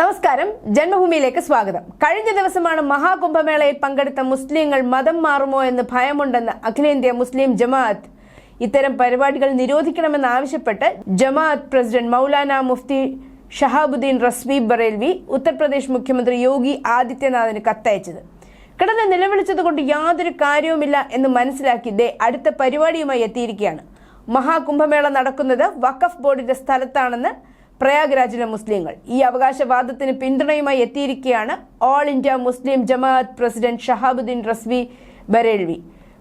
നമസ്കാരം. ജന്മഭൂമിയിലേക്ക് സ്വാഗതം. കഴിഞ്ഞ ദിവസമാണ് മഹാകുംഭമേളയിൽ പങ്കെടുത്ത മുസ്ലിങ്ങൾ മതം മാറുമോ എന്ന് ഭയമുണ്ടെന്ന് അഖിലേന്ത്യാ മുസ്ലിം ജമാഅത്ത് ഇത്തരം പരിപാടികൾ നിരോധിക്കണമെന്ന് ആവശ്യപ്പെട്ട് ജമാഅത്ത് പ്രസിഡന്റ് മൗലാന മുഫ്തി ഷഹാബുദ്ദീൻ റസ്വി ബറേൽവി ഉത്തർപ്രദേശ് മുഖ്യമന്ത്രി യോഗി ആദിത്യനാഥിന് കത്തയച്ചത്. കിടന്ന് നിലവിളിച്ചതുകൊണ്ട് യാതൊരു കാര്യവുമില്ല എന്ന് മനസ്സിലാക്കി ദേ അടുത്ത പരിപാടിയുമായി എത്തിയിരിക്കുകയാണ്. മഹാകുംഭമേള നടക്കുന്നത് വഖഫ് ബോർഡിന്റെ സ്ഥലത്താണെന്ന് പ്രയാഗ്രാജിലെ മുസ്ലിങ്ങൾ ഈ അവകാശവാദത്തിന് പിന്തുണയുമായി എത്തിയിരിക്കുകയാണ് all India Muslim Jamaat president Shahabuddin Razvi Barelvi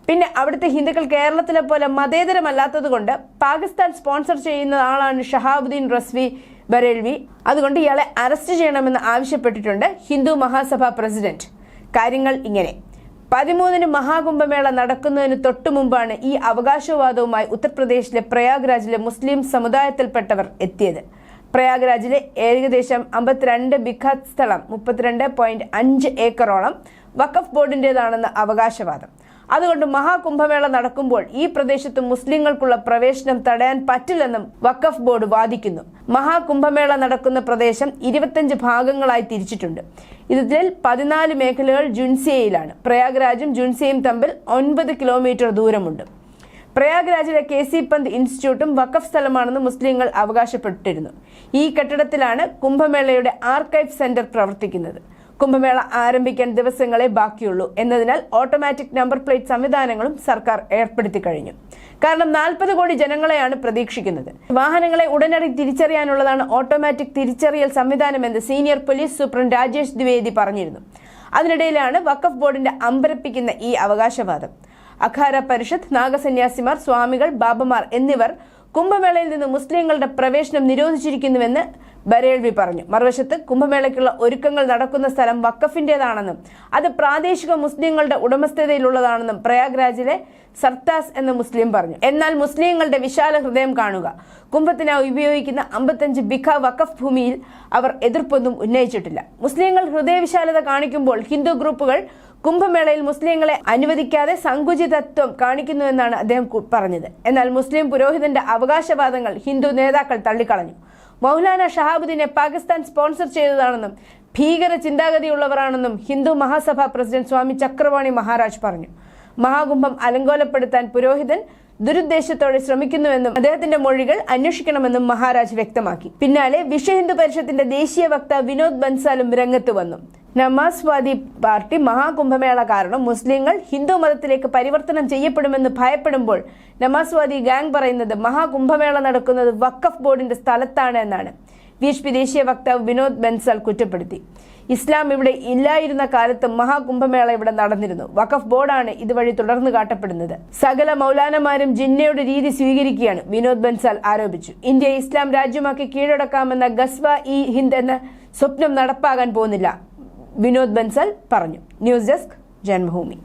പിന്നെ അവിടുത്തെ ഹിന്ദുക്കൾ കേരളത്തിലെ പോലെ മതേതരമല്ലാത്തതുകൊണ്ട് പാകിസ്ഥാൻ സ്പോൺസർ ചെയ്യുന്ന ആളാണ് ഷഹാബുദ്ദീൻ റസ്വി ബരേൽവി അതുകൊണ്ട് ഇയാളെ അറസ്റ്റ് ചെയ്യണമെന്ന് ആവശ്യപ്പെട്ടിട്ടുണ്ട് ഹിന്ദു മഹാസഭ പ്രസിഡന്റ്. കാര്യങ്ങൾ ഇങ്ങനെ. പതിമൂന്നിന് മഹാകുംഭമേള നടക്കുന്നതിന് തൊട്ടു മുമ്പാണ് ഈ അവകാശവാദവുമായി ഉത്തർപ്രദേശിലെ പ്രയാഗ്രാജിലെ മുസ്ലിം സമുദായത്തിൽപ്പെട്ടവർ എത്തിയത്. പ്രയാഗ്രാജിലെ ഏകദേശം അമ്പത്തിരണ്ട് ബിഖത്ത് സ്ഥലം മുപ്പത്തിരണ്ട് പോയിന്റ് അഞ്ച് ഏക്കറോളം വഖഫ് ബോർഡിന്റെതാണെന്ന് അവകാശവാദം. അതുകൊണ്ട് മഹാകുംഭമേള നടക്കുമ്പോൾ ഈ പ്രദേശത്ത് മുസ്ലിങ്ങൾക്കുള്ള പ്രവേശനം തടയാൻ പറ്റില്ലെന്നും വഖഫ് ബോർഡ് വാദിക്കുന്നു. മഹാകുംഭമേള നടക്കുന്ന പ്രദേശം ഇരുപത്തഞ്ച് ഭാഗങ്ങളായി തിരിച്ചിട്ടുണ്ട്. ഇതിൽ പതിനാല് മേഖലകൾ ജുൻസിയയിലാണ്. പ്രയാഗ്രാജും ജുൻസിയയും തമ്മിൽ ഒൻപത് കിലോമീറ്റർ ദൂരമുണ്ട്. പ്രയാഗ്രാജിലെ കെ സി പന്ത് ഇൻസ്റ്റിറ്റ്യൂട്ടും വഖഫ് സ്ഥലമാണെന്ന് മുസ്ലിങ്ങൾ അവകാശപ്പെട്ടിരുന്നു. ഈ കെട്ടിടത്തിലാണ് കുംഭമേളയുടെ ആർക്കൈവ് സെന്റർ പ്രവർത്തിക്കുന്നത്. കുംഭമേള ആരംഭിക്കാൻ ദിവസങ്ങളെ ബാക്കിയുള്ളൂ എന്നതിനാൽ ഓട്ടോമാറ്റിക് നമ്പർ പ്ലേറ്റ് സംവിധാനങ്ങളും സർക്കാർ ഏർപ്പെടുത്തി കഴിഞ്ഞു. കാരണം നാൽപ്പത് കോടി ജനങ്ങളെയാണ് പ്രതീക്ഷിക്കുന്നത്. വാഹനങ്ങളെ ഉടനടി തിരിച്ചറിയാനുള്ളതാണ് ഓട്ടോമാറ്റിക് തിരിച്ചറിയൽ സംവിധാനമെന്ന് senior police superintendent Rajesh Dwivedi പറഞ്ഞിരുന്നു. അതിനിടയിലാണ് വഖഫ് ബോർഡിന്റെ അമ്പരപ്പിക്കുന്ന ഈ അവകാശവാദം. അഖാര പരിഷത്ത് നാഗസന്യാസിമാർ സ്വാമികൾ ബാബമാർ എന്നിവർ കുംഭമേളയിൽ നിന്ന് മുസ്ലിങ്ങളുടെ പ്രവേശനം നിരോധിച്ചിരിക്കുന്നുവെന്ന് ബരേൽവി പറഞ്ഞു. മറുവശത്ത് കുംഭമേളയ്ക്കുള്ള ഒരുക്കങ്ങൾ നടക്കുന്ന സ്ഥലം വക്കഫിന്റേതാണെന്നും അത് പ്രാദേശിക മുസ്ലിങ്ങളുടെ ഉടമസ്ഥതയിലുള്ളതാണെന്നും പ്രയാഗ്രാജിലെ സർത്താസ് എന്ന മുസ്ലിം പറഞ്ഞു. എന്നാൽ മുസ്ലിങ്ങളുടെ വിശാല ഹൃദയം കാണുക. കുംഭത്തിനായി ഉപയോഗിക്കുന്ന അമ്പത്തഞ്ച് ബിഖ വഖഫ് ഭൂമിയിൽ അവർ എതിർപ്പൊന്നും ഉന്നയിച്ചിട്ടില്ല. മുസ്ലിങ്ങൾ ഹൃദയവിശാലത കാണിക്കുമ്പോൾ ഹിന്ദു ഗ്രൂപ്പുകൾ കുംഭമേളയിൽ മുസ്ലിങ്ങളെ അനുവദിക്കാതെ സങ്കുചിതത്വം കാണിക്കുന്നുവെന്നാണ് അദ്ദേഹം പറഞ്ഞത്. എന്നാൽ മുസ്ലിം പുരോഹിതന്റെ അവകാശവാദങ്ങൾ ഹിന്ദു നേതാക്കൾ തള്ളിക്കളഞ്ഞു. മൗലാന ഷഹാബുദ്ദീനെ പാകിസ്ഥാൻ സ്പോൺസർ ചെയ്തതാണെന്നും ഭീകര ചിന്താഗതിയുള്ളവരാണെന്നും ഹിന്ദു മഹാസഭ പ്രസിഡന്റ് സ്വാമി ചക്രവാണി മഹാരാജ് പറഞ്ഞു. മഹാകുംഭം അലങ്കോലപ്പെടുത്താൻ പുരോഹിതൻ ദുരുദ്ദേശത്തോടെ ശ്രമിക്കുന്നുവെന്നും അദ്ദേഹത്തിന്റെ മൊഴികൾ അന്വേഷിക്കണമെന്നും മഹാരാജ് വ്യക്തമാക്കി. പിന്നാലെ വിശ്വഹിന്ദു പരിഷത്തിന്റെ ദേശീയ വക്താവ് വിനോദ് ബൻസാലും രംഗത്ത് വന്നു. നമാസ്വാദി പാർട്ടി മഹാകുംഭമേള കാരണം മുസ്ലിങ്ങൾ ഹിന്ദു മതത്തിലേക്ക് പരിവർത്തനം ചെയ്യപ്പെടുമെന്ന് ഭയപ്പെടുമ്പോൾ നമാസ്വാദി ഗാങ് പറയുന്നത് മഹാകുംഭമേള നടക്കുന്നത് വഖഫ് ബോർഡിന്റെ സ്ഥലത്താണ് എന്നാണ്. വി ദേശീയ വക്താവ് വിനോദ് ബൻസാൽ കുറ്റപ്പെടുത്തി. ഇസ്ലാം ഇവിടെ ഇല്ലായിരുന്ന കാലത്ത് മഹാകുംഭമേള ഇവിടെ നടന്നിരുന്നു. വഖഫ് ബോർഡാണ് ഇതുവഴി തുടർന്ന് കാട്ടപ്പെടുന്നത്. സകല മൗലാനമാരും ജിന്നയുടെ രീതി സ്വീകരിക്കുകയാണ് വിനോദ് ബൻസാൽ ആരോപിച്ചു. ഇന്ത്യ ഇസ്ലാം രാജ്യമാക്കി കീഴടക്കാമെന്ന ഗസ്വ ഇ ഹിന്ദ് എന്ന സ്വപ്നം നടപ്പാകാൻ പോകുന്നില്ല. വിനോദ് ബൻസൽ പറഞ്ഞു. News desk Janmabhoomi.